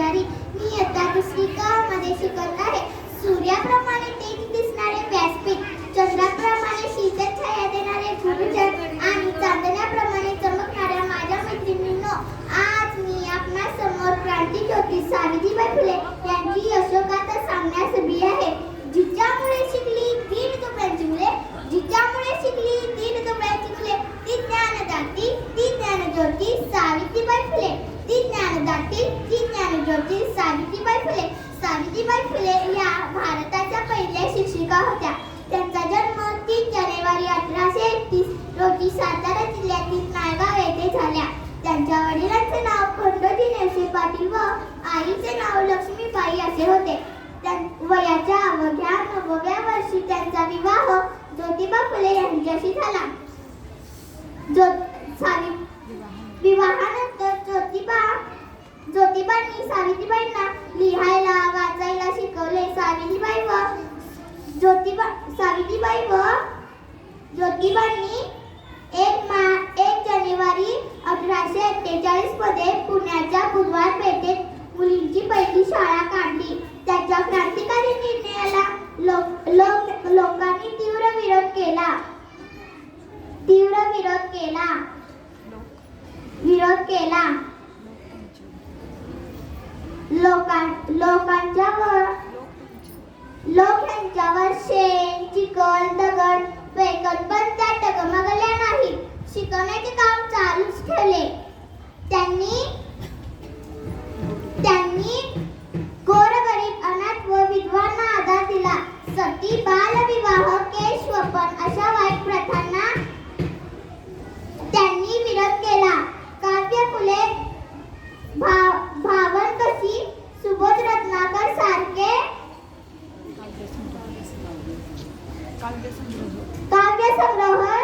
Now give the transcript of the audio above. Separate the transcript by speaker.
Speaker 1: ब्रह्मचारी मी आता दुसरी क मध्ये शिकत आहे सूर्याप्रमाणे तेज दिसणारे व्यासपीठ चंद्राप्रमाणे शीतल छाया देणारे गुरुचर आणि चांदण्याप्रमाणे चमकणाऱ्या माझ्या मैत्रिणींनो आज मी आपणा समोर क्रांती ज्योती सावित्रीबाई फुले यांची यशोगाथा सांगण्यास उभी आहे. जिच्यामुळे सावित्रीबाई फुले या भारताच्या पहिल्या शिक्षिका होत्या. त्यांचा जन्म तीन जानेवारी अठराशे एकतीस रोजी सातारा जिल्ह्यातील नायगाव येथे झाल्या त्यांच्या वडिलांचे नाव खंडोजी नेवसे पाटील व आईचे नाव लक्ष्मीबाई असे होते. वयाच्या अवघ्या नवव्या वर्षी त्यांचा विवाह ज्योतिबा फुले यांच्याशी झाला. जो सावि विवाहानंतर ज्योतिबांनी सावित्रीबाईंना लिहायला वाचायला शिकवले. सावित्रीबाई व ज्योतिबा सावित्रीबाई व ज्योतिबांनी एक मा एक जानेवारी अठराशे एक्केचाळीसमध्ये पुण्याच्या बुधवार पेठेत मुलींची पहिली शाळा काढली. त्याच्या क्रांतिकारी निर्णयाला लोक लोक लोकांनी तीव्र विरोध केला. तीव्र विरोध केला. विरोध केला. लोकां लोकांच्या लोक यांच्यावर शेण चिखल दगड फेकत पण त्या डगमगल्या नाही शिकवण्याचे काम चालूच ठेवले. त्यांनी Essa não é